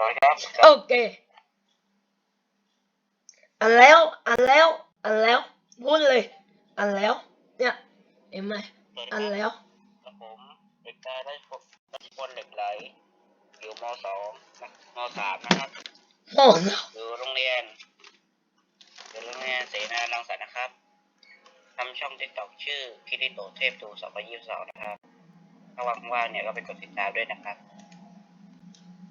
ร้อยครับโอเคอันแล้วอันแล้วอันแล้วพูดเลยอันแล้ว เนี่ยเห็นไหมอันแล้วกับผมเด็กชายได้พบรัชพลเหล็กไหลอยู่มสองนะมสามนะครับโอ้โหอยู่โรงเรียนอยู่โรงเรียนเสนาลังสรรค์นะครับทำช่องติ๊กต็อกชื่อคิริโตเทพตูสองพันยี่สิบสองนะครับถ้าว่างๆเนี่ยก็ไปกดติดตามด้วยนะครับ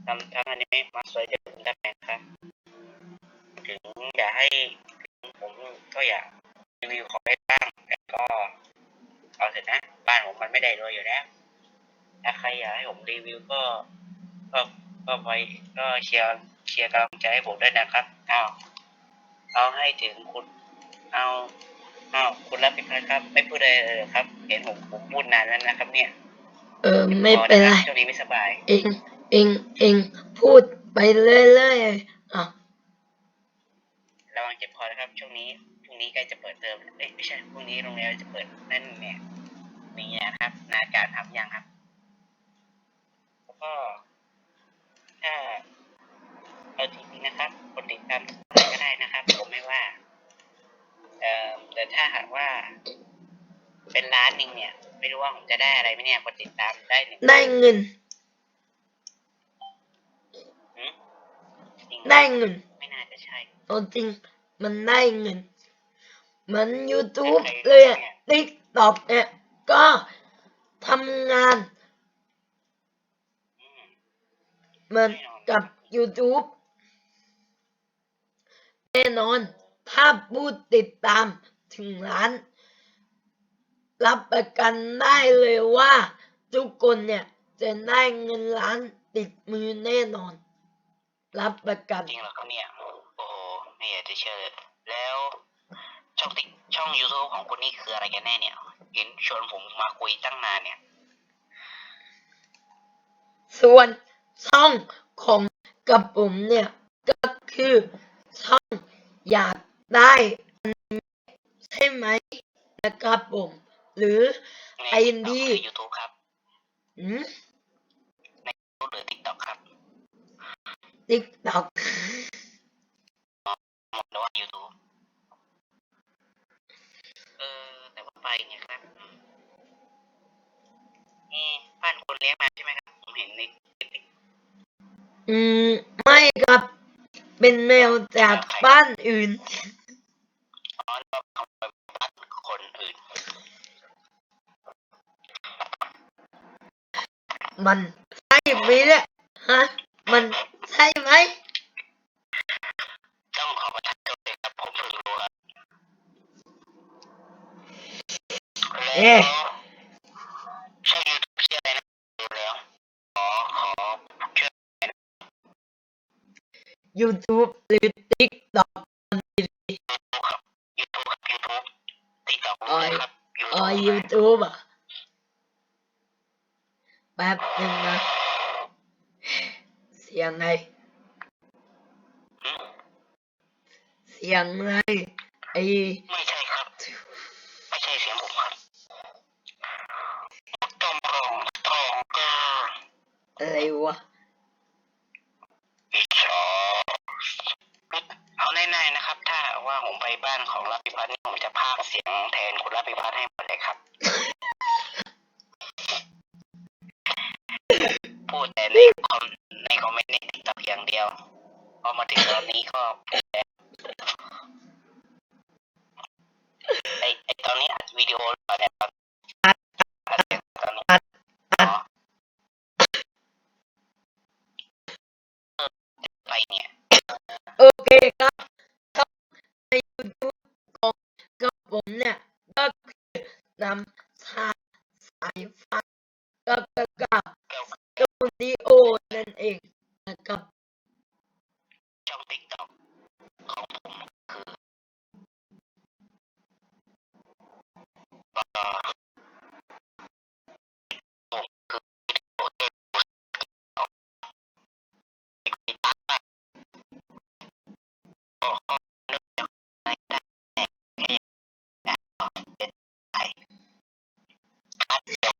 ทำทั้งอันนี้มาสวยจะถึงได้ไหมครับถึงอยากให้ถึงผมก็อยากรีวิวของได้บ้างแต่ก็เอาเถอะนะ บ้านผมมันไม่ได้รวยอยู่แล้วถ้าใครอยากให้ผมรีวิวก็ ก็ก็ไปก็เชียร์เชียร์กำลังใจให้ผมด้วยนะครับเอาเอาให้ถึงคุณ เอาเอาคุณรับผิดครับ ไม่พูดอะไรเลยเหรอครับ เห็นผมผมพูดนานแล้วนะครับ เนี่ย เออไม่เป็นไรพอนะครับช่วงนี้ไม่สบายเอง เองเองพูดไปเรื่อยๆอะระวังเจ็บคอนะครับ ช่วงนี้พรุ่งนี้ใกล้จะเปิดเทอมเอ้ยไม่ใช่พรุ่งนี้โรงเรียนจะเปิดนั่นเนี่ยมีนะครับนาการทำยังครับแล้วก็ถ้าเอาจริงๆนะครับคนติดตามอะไรก็ได้นะครับ ผมไม่ว่าเอ่อแต่ถ้าหากว่า เป็นร้านหนึ่งเนี่ย ไม่รู้ว่าผมจะได้อะไรไหมเนี่ยคนติดตามได้หนึ่ง ได้เงิน หืมจริง ได้ เงิน ไม่น่าจะใช่เอาจริง มันได้เงิน เหมือน YouTube เลยอะ TikTok เนี่ยก็ทำงานอืมเหมือนกับ YouTube แน่นอน ถ้าผู้ติดตามถึงล้าน รับประกันได้เลยว่า ทุกคนเนี่ยจะได้เงินล้านติดมือแน่นอน รับประกัน จริงเหรอครับเนี่ย โอ้โหไม่อยากจะเชื่อเลยแล้วช่องติ๊กช่อง YouTube ของคุณนี่คืออะไรกันแน่เนี่ย เห็นชวนผมมาคุยตั้งนานเนี่ย ส่วนช่องของกับผมเนี่ย ก็คือช่องอยากได้อันนี้ใช่ไหมนะครับผม หรือในไอ้ TikTok นี่หรือ YouTube ครับ อืม YouTube หรือ TikTok ครับ ติ๊กต็อกหมดแล้วว่า YouTube เออแต่ว่าไปไงครับอืมนี่บ้านคนเลี้ยงมาใช่ไหมครับ ผมเห็นในติ๊กอืม ไม่ครับ เป็นแมวจากบ้านอื่นอ๋อแล้วขโมยบ้านคนอื่น มันใช่ไหมเนี่ยฮะ มัน ใช่ไหม ต้องขอประทานโทษด้วยครับ ผมเพิ่งรู้ครับ เอ๊ะ แล้วช่องยูทูบชื่ออ ยงไงไอไม่ใช่ครับไม่ใช่เสียงผมครับตองรองตองก็อะไรวะอิชอเอาแน่ๆนะครับ ถ้าว่าผมไปบ้านของรับพิพัฒน์นี่ผมจะพากย์เสียงแทนคุณรับพิพัฒน์ให้หมดเลยครับ พูดแต่ในคอมในคอมเมนต์ในติ๊กต็อกอย่างเดียวพอมาถึงตอนนี้ก็พูดแล้วไอไอ ตอนนี้อัดวิดีโอหรือเปล่าเนี่ยครับอัดอัดเสร็จตอนนี้อัดอัดอ๋อเออไปเนี่ย โอเคครับ เอ่อผมคือโอเทปก็ก็นึกยังต้องนั้นเป็นไปครับเดี๋ยว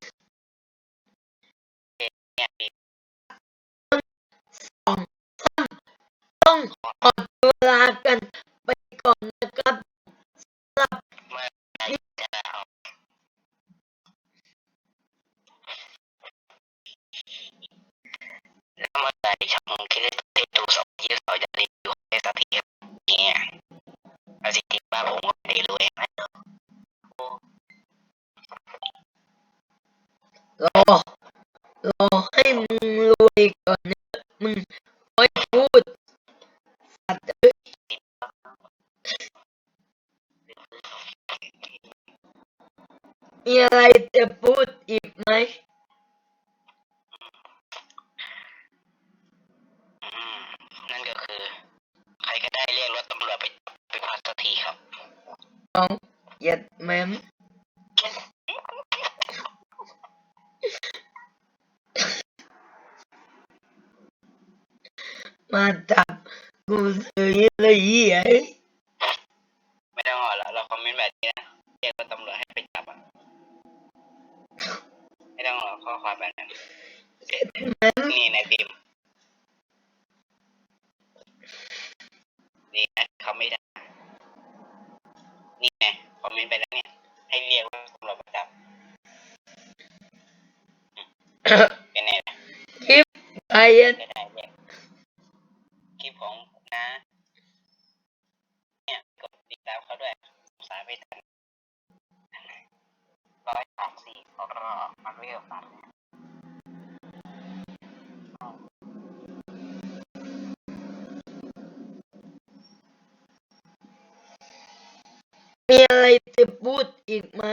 ลากัน มีอะไรจะพูดอีกไหมอืมนั่นก็คือ ใครก็ได้เรียกรถตำรวจไปไปพักสักทีครับน้องเหย็ดแมมมาจับกูเสียเลยเหี้ย ไม่ต้องห่อแล้วเราคอมเมนต์แบบนี้นะเรียกรถตำรวจให้ไปจับอะไม่ต้องห่อข้อความแบบนั้น แมม นี่นายพิมพ์นี่นะเขา ไม่ได้ นี่ไงคอมเมนต์ไปแล้วเนี่ย ให้เรียกว่าตำรวจมาจับเป็นไงล่ะคลิปไอ้ยันไม่ได้เรียกคลิปของนะ เนี่ยกดติดตามเขาด้วยสายไม่ทันร้อยสามสี่ขารอมันไม่เกี่ยวกัน มีอะไรจะพูดอีกไหม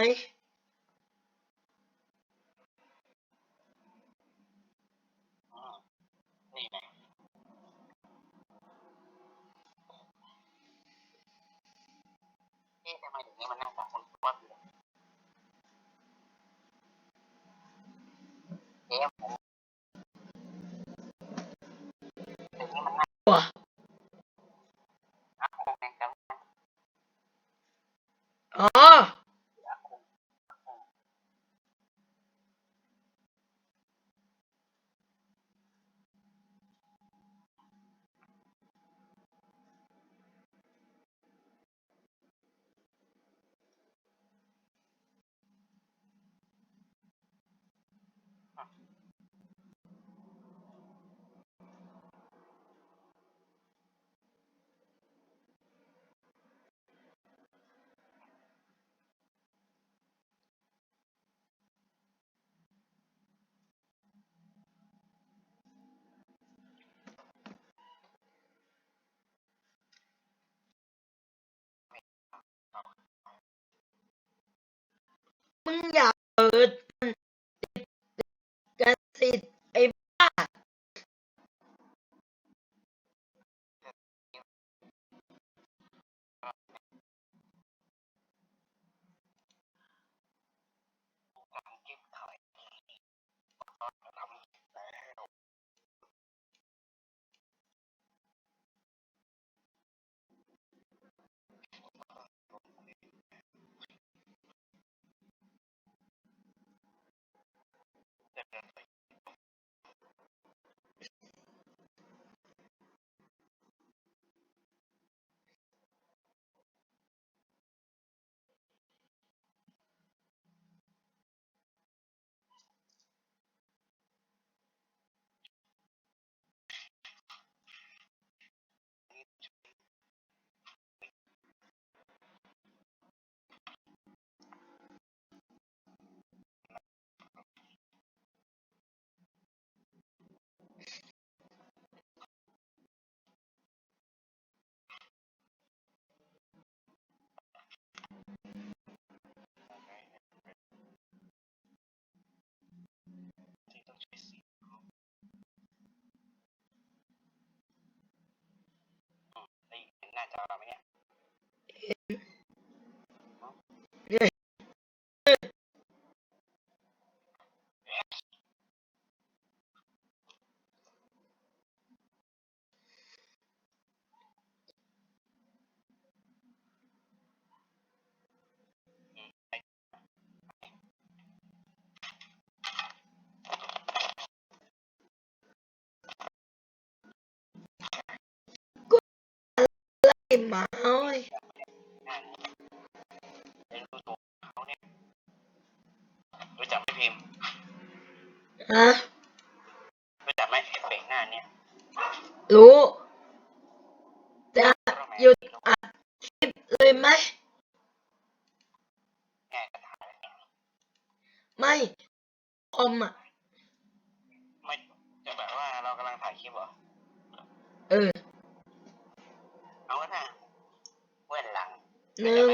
มึงอย่าเปิดมันติดกันสิไอ้บ้า ไล พิมพ์ฮะรู้จักไหมเอฟเฟกต์หน้าเนี่ยรู้จะหยุดอัดคลิปเลยไหมแง่กระถางไม่คอมอะไม่จะแบบว่าเรากำลังถ่ายคลิปเหรอเออเอาก็ได้เว้นหลังหนึ่ง